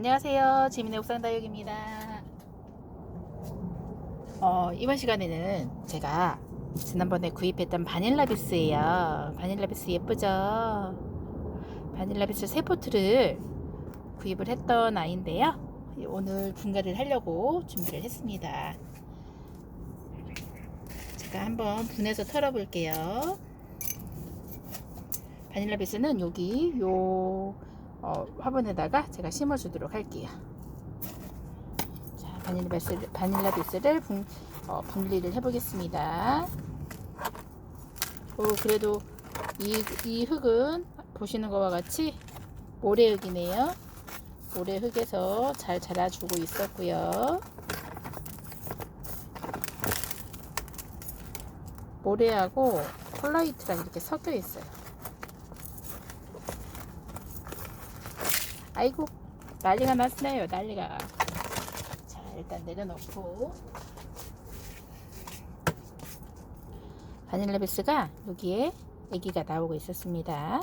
안녕하세요. 지민의 옥상다육입니다. 어, 이번 시간에는 제가 지난번에 구입했던 바닐라비스예요. 바닐라비스 예쁘죠? 바닐라비스 세 포트를 구입을 했던 아이인데요. 오늘 분갈이를 하려고 준비를 했습니다. 제가 한번 분해서 털어볼게요. 바닐라비스는 여기 요 어, 화분에다가 제가 심어 주도록 할게요. 자, 바닐라비스, 바닐라비스를 분, 어, 분리를 해 보겠습니다. 오, 그래도 이, 이 흙은 보시는 것과 같이 모래흙이네요. 모래흙에서 잘 자라주고 있었고요. 모래하고 콜라이트랑 이렇게 섞여 있어요. 아이고 난리가 났어요. 난리가. 자 일단 내려놓고. 바닐라비스가 여기에 아기가 나오고 있었습니다.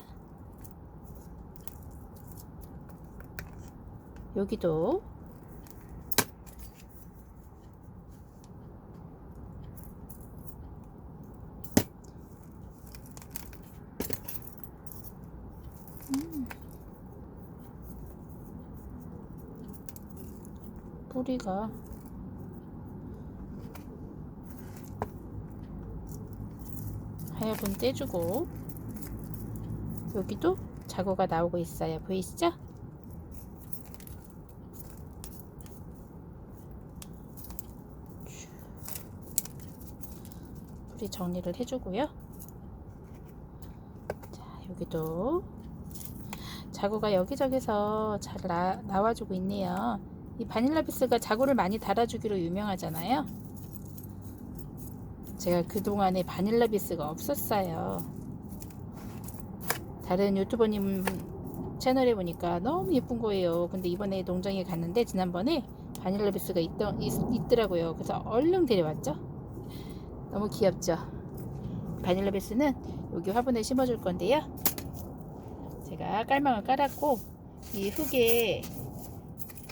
여기도 뿌리가. 하여분 떼주고 여기도 자구가 나오고 있어요. 보이시죠? 뿌리 정리를 해주고요. 자 여기도 자구가 여기저기서 잘 나, 나와주고 있네요 이 바닐라비스가 자구를 많이 달아주기로 유명하잖아요. 제가 그동안에 바닐라비스가 없었어요. 다른 유튜버님 채널에 보니까 너무 예쁜 거예요. 근데 이번에 농장에 갔는데 지난번에 바닐라비스가 있더, 있, 있더라고요. 그래서 얼른 데려왔죠. 너무 귀엽죠. 바닐라비스는 여기 화분에 심어줄 건데요. 제가 깔망을 깔았고 이 흙에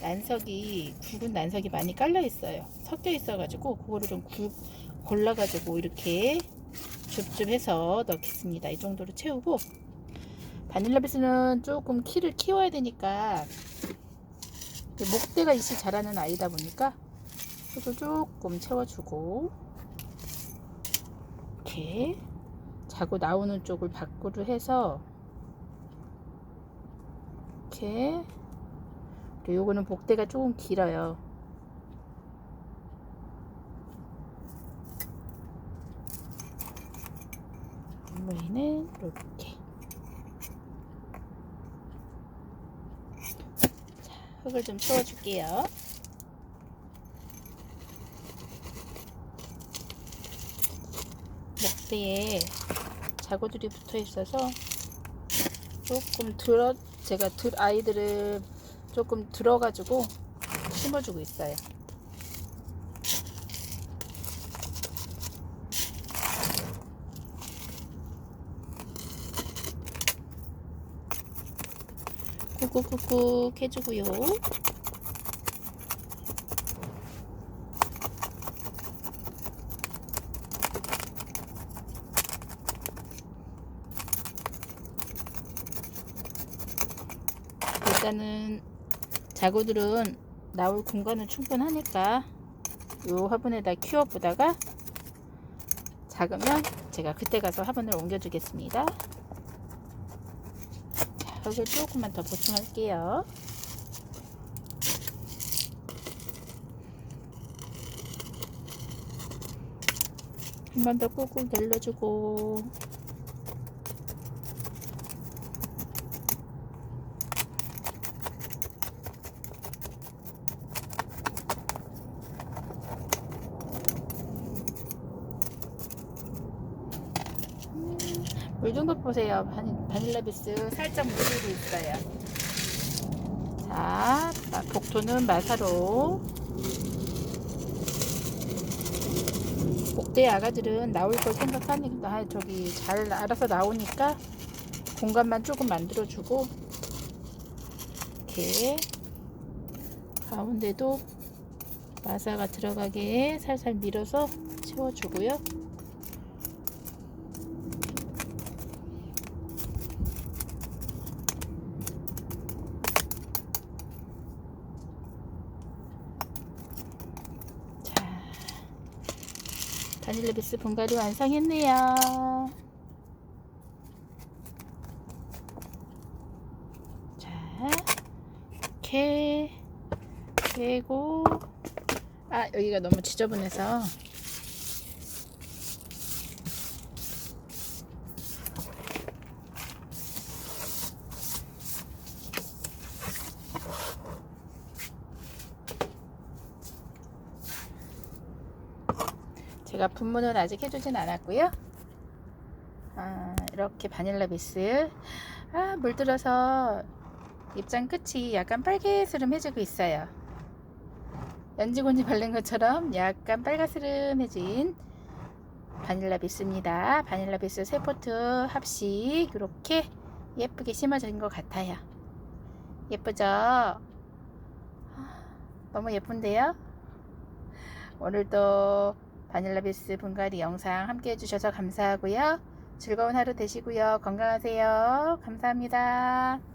난석이 굵은 난석이 많이 깔려 있어요. 섞여 있어 가지고 그거를 좀 굵, 골라 가지고 이렇게 줍줍해서 넣겠습니다. 이 정도로 채우고 바닐라비스는 조금 키를 키워야 되니까 목대가 있이 자라는 아이다 보니까 흙을 조금 채워주고 이렇게 자고 나오는 쪽을 밖으로 해서 이렇게 요거는 복대가 조금 길어요. 이는 이렇게 자, 흙을 좀 채워줄게요. 목대에 자구들이 붙어 있어서 조금 들어 제가 들 아이들을 조금 들어가지고 심어주고 있어요. 꾹꾹꾹꾹 해주고요. 일단은 자구들은 나올 공간은 충분하니까 요 화분에다 키워 보다가 작으면 제가 그때 가서 화분을 옮겨 주겠습니다. 자, 흙을 조금만 더 보충할게요. 한 번 더 꾹꾹 눌러주고 물좀더 보세요. 바닐, 라 비스 살짝 물리고 있어요. 자, 복토는 마사로. 목대 아가들은 나올 걸 생각하니까 저기 잘 알아서 나오니까 공간만 조금 만들어주고 이렇게 가운데도 마사가 들어가게 살살 밀어서 채워주고요. 바닐라 비스 분갈이 완성했네요. 자, 이렇게 되고 아 여기가 너무 지저분해서 제가 분무는 아직 해주진 않았고요. 아, 이렇게 바닐라 비스 아, 물들어서 입장 끝이 약간 빨개스름해지고 있어요. 연지곤지 바른 것처럼 약간 빨가스름해진 바닐라 비스입니다. 바닐라 비스 세 포트 합식 이렇게 예쁘게 심어진 것 같아요. 예쁘죠? 아, 너무 예쁜데요? 오늘도 바닐라 비스 분갈이 영상 함께 해주셔서 감사하고요. 즐거운 하루 되시고요. 건강하세요. 감사합니다.